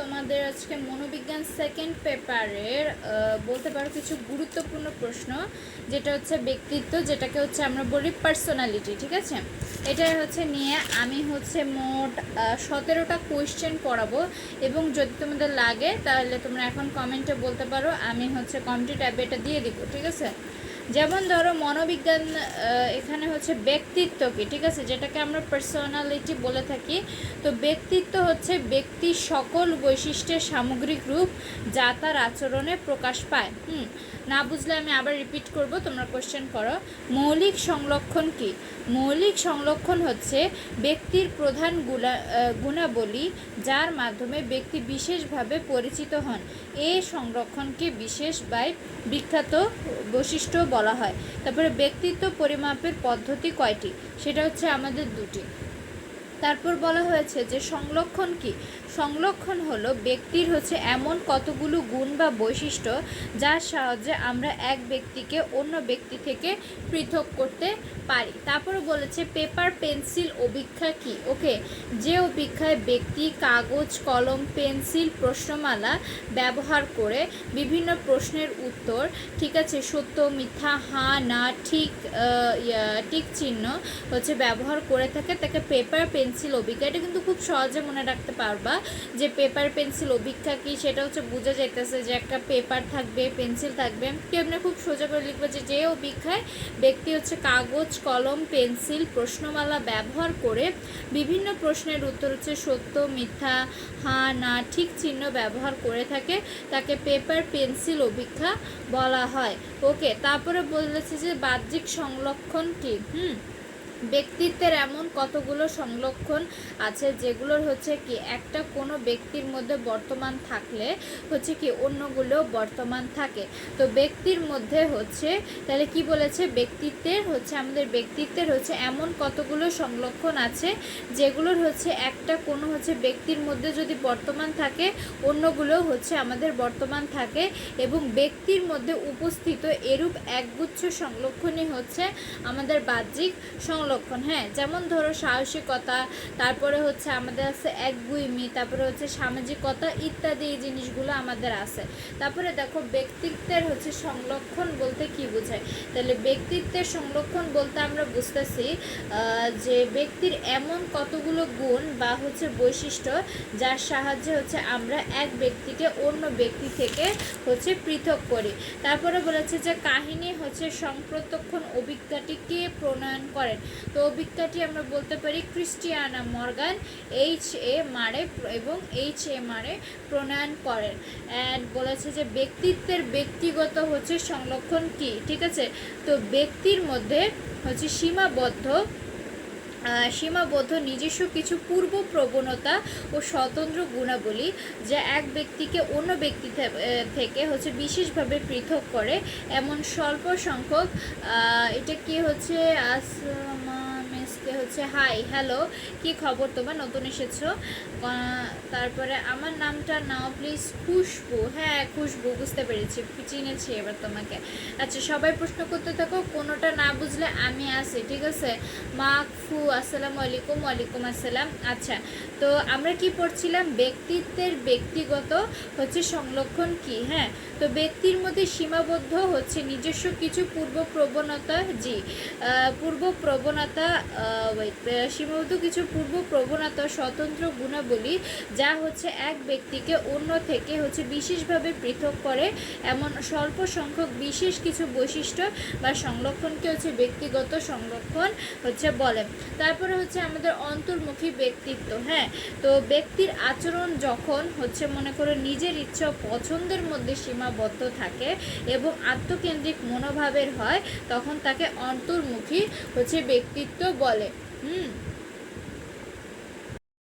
তোমাদের আজকে মনোবিজ্ঞান সেকেন্ড পেপারের বলতে পারো কিছু গুরুত্বপূর্ণ প্রশ্ন, যেটা হচ্ছে ব্যক্তিত্ব, যেটাকে হচ্ছে আমরা বলি পার্সোনালিটি ঠিক আছে? এটা হচ্ছে নিয়ে আমি হচ্ছে মোট সতেরোটা কোয়েশ্চেন পড়াবো, এবং যদি তোমাদের লাগে, তাহলে তোমরা এখন কমেন্টে বলতে পারো, আমি হচ্ছে কমেন্টে ট্যাবে এটা দিয়ে দিব, ঠিক আছে? যেমন ধরো মনোবিজ্ঞান এখানে হচ্ছে ব্যক্তিত্ব কি ঠিক আছে? যেটাকে আমরা পার্সোনালিটি বলে থাকি। তো ব্যক্তিত্ব হচ্ছে ব্যক্তির সকল বৈশিষ্ট্যের সামগ্রিক রূপ যা তার আচরণে প্রকাশ পায়। হুম না বুঝলে আমি আবার রিপিট করব তোমরা কোশ্চেন করো। মৌলিক সংরক্ষণ কি? মৌলিক সংরক্ষণ হচ্ছে ব্যক্তির প্রধান আহ, গুণাবলী যার মাধ্যমে ব্যক্তি বিশেষভাবে পরিচিত হন। এ সংরক্ষণকে বিশেষ বা বিখ্যাত বৈশিষ্ট্য বলা হয়। তারপরে ব্যক্তিত্ব পরিমাপের পদ্ধতি কয়টি? সেটা হচ্ছে আমাদের দুটি। তারপর বলা হয়েছে যে সংলক্ষণ কি? সংলক্ষণ হলো ব্যক্তির হচ্ছে এমন কতগুলো গুণ বা বৈশিষ্ট্য যার সাহায্যে আমরা এক ব্যক্তিকে অন্য ব্যক্তি থেকে পৃথক করতে পারি। তারপরে বলেছে, পেপার, পেন্সিল অভিক্ষা কি? ওকে, যে অভিক্ষায় ব্যক্তি কাগজ, কলম, পেন্সিল, প্রশ্নমালা ব্যবহার করে বিভিন্ন প্রশ্নের উত্তর, ঠিক আছে, সত্য, মিথ্যা, হা, না, ঠিক টিক চিহ্ন হচ্ছে ব্যবহার করে থাকে, তাকে পেপার পেন্সিল অভিজ্ঞা। এটা কিন্তু খুব সহজে মনে রাখতে পারবা যে পেপার পেন্সিল অভিজ্ঞা কি, সেটা হচ্ছে বোঝা যাইতেছে যে একটা পেপার থাকবে, পেন্সিল থাকবে। এমনি খুব সোজা করে লিখবে যে যে অভিজ্ঞায় ব্যক্তি হচ্ছে কাগজ, কলম, পেন্সিল, প্রশ্নমালা ব্যবহার করে বিভিন্ন প্রশ্নের উত্তর হচ্ছে সত্য, মিথ্যা হ্যাঁ না, ঠিক চিহ্ন ব্যবহার করে থাকে। তাকে পেপার পেন্সিল অভিজ্ঞা বলা হয়। ওকে, তারপরে বলেছে যে বাহ্যিক সংলক্ষণ কি? হুম? ব্যক্তিত্বের এমন কতগুলো সংলক্ষণ আছে যেগুলোর হচ্ছে কি, একটা কোনো ব্যক্তির মধ্যে বর্তমান থাকলে হচ্ছে কি অন্যগুলো বর্তমান থাকে। তো ব্যক্তির মধ্যে হচ্ছে, তাহলে কি বলেছে? ব্যক্তিত্বের হচ্ছে, আমাদের ব্যক্তিত্বের হচ্ছে এমন কতগুলো সংলক্ষণ আছে যেগুলোর হচ্ছে একটা কোনো হচ্ছে ব্যক্তির মধ্যে যদি বর্তমান থাকে অন্যগুলো হচ্ছে আমাদের বর্তমান থাকে এবং ব্যক্তির মধ্যে উপস্থিত এরূপ একগুচ্ছ সংলক্ষণই হচ্ছে আমাদের বাহ্যিক সংলক্ষণ হ্যাঁ? যেমন ধরো সাহসিকতা, তারপরে হচ্ছে আমাদের আছে একগুইমি তারপরে হচ্ছে সামাজিকতা ইত্যাদি এই জিনিসগুলো আমাদের আছে। তারপরে দেখো ব্যক্তিত্বের হচ্ছে সংলক্ষণ বলতে কি বোঝায়? তাহলে ব্যক্তিত্বের সংরক্ষণ বলতে আমরা বুঝতেছি যে ব্যক্তির এমন কতগুলো গুণ বা হচ্ছে বৈশিষ্ট্য যার সাহায্যে হচ্ছে আমরা এক ব্যক্তিকে অন্য ব্যক্তি থেকে হচ্ছে পৃথক করি। তারপরে বলেছে যে কাহিনী হচ্ছে সংপ্রত্যক্ষণ অভিজ্ঞাটি কে প্রণয়ন করেন। তো অভিজ্ঞতাটি আমরা বলতে পারি ক্রিস্টিয়ানা মর্গান এইচ এ মারে এবং এইচ এ মারে প্রণয়ন করেন। অ্যান্ড বলেছে যে ব্যক্তিত্বের ব্যক্তিগত হচ্ছে সংরক্ষণ কি? ঠিক আছে? তো ব্যক্তির মধ্যে হচ্ছে সীমাবদ্ধ সীমাবদ্ধ নিজস্ব কিছু পূর্ব প্রবণতা ও স্বতন্ত্র গুণাবলী যা এক ব্যক্তিকে অন্য ব্যক্তি থেকে হচ্ছে বিশেষভাবে পৃথক করে। এমন স্বল্প সংখ্যক এটা কি হচ্ছে আসমা মিসকে হচ্ছে। হাই হ্যালো কি খবর তোমার? নতুন এসেছ? তারপরে আমার নামটা নাও প্লিজ খুশবু। হ্যাঁ খুশবু, বুঝতে পেরেছি। চিনেছি এবার তোমাকে। আচ্ছা সবাই প্রশ্ন করতে থাকো, কোনোটা না বুঝলে আমি আছি, ঠিক আছে? মাকফু আসসালামু আলাইকুম, ওয়ালাইকুম আসসালাম। আচ্ছা তো আমরা কি পড়ছিলাম? ব্যক্তিত্বের ব্যক্তিগত হচ্ছে সংলক্ষণ কি? হ্যাঁ তো ব্যক্তির মধ্যে সীমাবদ্ধ হচ্ছে নিজস্ব কিছু পূর্ব প্রবণতা জি পূর্ব প্রবণতা সীমাবদ্ধ কিছু পূর্ব প্রবণতা স্বতন্ত্র গুণাবলী যা হচ্ছে এক ব্যক্তিকে অন্য থেকে হচ্ছে বিশেষভাবে পৃথক করে। এমন স্বল্প সংখ্যক বিশেষ কিছু বৈশিষ্ট্য বা সংরক্ষণকে হচ্ছে ব্যক্তিগত সংরক্ষণ হচ্ছে বলে। তারপরে হচ্ছে আমাদের অন্তর্মুখী ব্যক্তিত্ব হ্যাঁ? তো ব্যক্তির আচরণ যখন হচ্ছে মনে করো নিজের ইচ্ছা পছন্দের মধ্যে সীমাবদ্ধ থাকে এবং আত্মকেন্দ্রিক মনোভাবের হয়, তখন তাকে অন্তর্মুখী হচ্ছে ব্যক্তিত্ব বলে। হুম